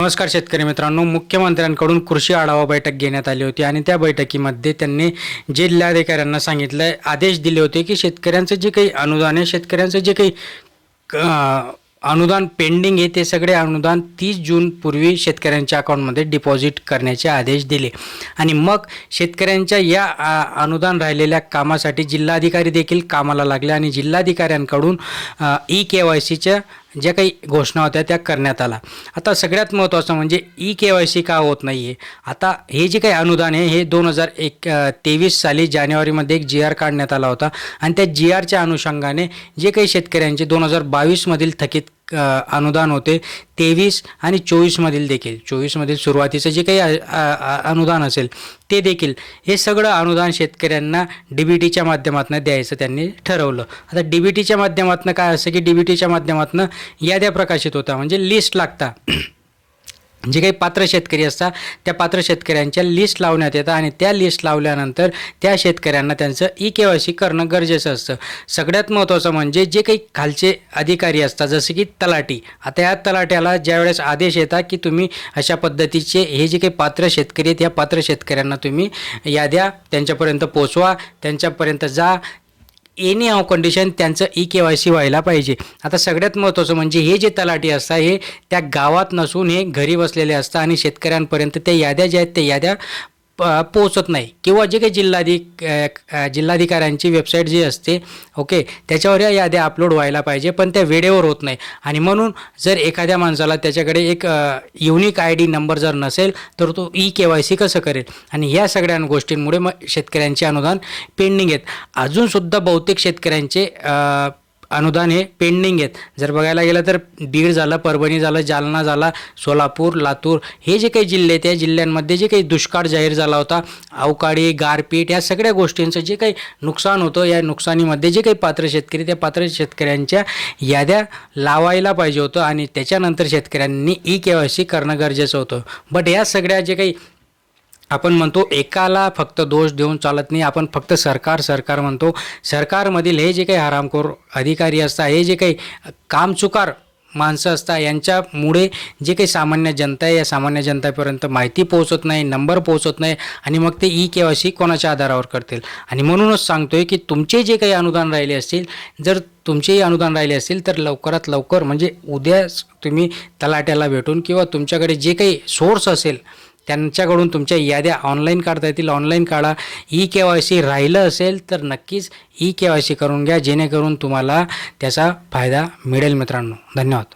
नमस्कार शेतकरी मित्रांनो. मुख्यमंत्र्यांकडून कृषी आढावा बैठक घेण्यात आली होती आणि त्या बैठकीमध्ये त्यांनी जिल्हाधिकाऱ्यांना सांगितलं आदेश दिले होते की शेतकऱ्यांचं जे काही अनुदान आहे शेतकऱ्यांचं जे काही अनुदान पेंडिंग आहे ते सगळे अनुदान तीस जूनपूर्वी शेतकऱ्यांच्या अकाउंटमध्ये डिपॉझिट करण्याचे आदेश दिले. आणि मग शेतकऱ्यांच्या या अनुदान राहिलेल्या कामासाठी जिल्हाधिकारी देखील कामाला लागले आणि जिल्हाधिकाऱ्यांकडून ई के वाय सीच्या ज्या काही घोषणा होत्या त्या करण्यात आला. आता सगळ्यात महत्त्वाचं म्हणजे ई के वाय सी का होत नाही आहे आता हे जे काही अनुदान आहे हे दोन हजार एक तेवीस साली जानेवारीमध्ये एक जी आर काढण्यात आला होता. आणि त्या जी आरच्या अनुषंगाने जे काही शेतकऱ्यांचे दोन हजार बावीसमधील थकीत अनुदान होते. तेवीस आणि चोवीसमधील देखील चोवीसमधील सुरुवातीचं जे काही अनुदान असेल ते देखील हे सगळं अनुदान शेतकऱ्यांना डी बी टीच्या माध्यमातून द्यायचं त्यांनी ठरवलं. आता डी बी टीच्या माध्यमातून काय असं की डी बी टीच्या माध्यमातून याद्या प्रकाशित होता म्हणजे लिस्ट लागता जे काही पात्र शेतकरी असतात त्या पात्र शेतकऱ्यांच्या लिस्ट लावण्यात येतात आणि त्या लिस्ट लावल्यानंतर त्या शेतकऱ्यांना त्यांचं ई के वाय सी करणं गरजेचं असतं. सगळ्यात महत्त्वाचं म्हणजे जे काही खालचे अधिकारी असतात जसे की तलाठी. आता या तलाट्याला ज्यावेळेस आदेश येतात की तुम्ही अशा पद्धतीचे हे जे काही पात्र शेतकरी आहेत या पात्र शेतकऱ्यांना तुम्ही याद्या त्यांच्यापर्यंत पोचवा त्यांच्यापर्यंत जा एनी अव कंडिशन त्यांचं ई के वाय सी व्हायला पाहिजे. आता सगळ्यात महत्त्वाचं म्हणजे हे जे तलाठी असतात हे त्या गावात नसून हे घरी बसलेले असतात आणि शेतकऱ्यांपर्यंत त्या याद्या ज्या आहेत त्या याद्या पोहोचत नाही. किंवा जे काही जिल्हाधिक जिल्हाधिकाऱ्यांची वेबसाईट जी असते ओके त्याच्यावर या याद्या अपलोड व्हायला पाहिजे पण त्या वेळेवर होत नाही. आणि म्हणून जर एखाद्या माणसाला त्याच्याकडे एक युनिक आय डी नंबर जर नसेल तर तो ई के वाय सी कसं करेल? आणि ह्या सगळ्या गोष्टींमुळे मग शेतकऱ्यांचे अनुदान पेंडिंग आहेत. अजूनसुद्धा बहुतेक शेतकऱ्यांचे अनुदान हे पेंडिंग आहेत. जर बघायला गेलं तर बीड झालं परभणी झालं जालना झाला सोलापूर लातूर हे जे काही जिल्हे आहेत या जिल्ह्यांमध्ये जे काही दुष्काळ जाहीर झाला होता अवकाळी गारपीट या सगळ्या गोष्टींचं जे काही नुकसान होतं या नुकसानीमध्ये जे काही पात्र शेतकरी त्या पात्र शेतकऱ्यांच्या याद्या लावायला पाहिजे होतं आणि त्याच्यानंतर शेतकऱ्यांनी ई के वाय सी करणं गरजेचं होतं. बट या सगळ्या जे काही आपण म्हणतो एकाला फक्त दोष देऊन चालत नाही. आपण फक्त सरकार सरकार म्हणतो. सरकारमधील हे जे काही हरामखोर अधिकारी असतात हे जे काही कामचुकार माणसं असतात यांच्यामुळे जे काही सामान्य जनता आहे या सामान्य जनतेपर्यंत माहिती पोहोचत नाही नंबर पोहोचत नाही आणि मग ते ई के वाय सी कोणाच्या आधारावर करतील? आणि म्हणूनच सांगतोय की तुमचे जे काही अनुदान राहिले असतील जर तुमचेही अनुदान राहिले असतील तर लवकरात लवकर म्हणजे उद्याच तुम्ही तलाट्याला भेटून किंवा तुमच्याकडे जे काही सोर्स असेल त्यांच्याकडून तुमच्या याद्या ऑनलाईन काढता येतील. ऑनलाईन काढा. ई के वाय सी राहिलं असेल तर नक्कीच ई के वाय सी करून घ्या. जेणेकरून तुम्हाला त्याचा फायदा मिळेल मित्रांनो. धन्यवाद.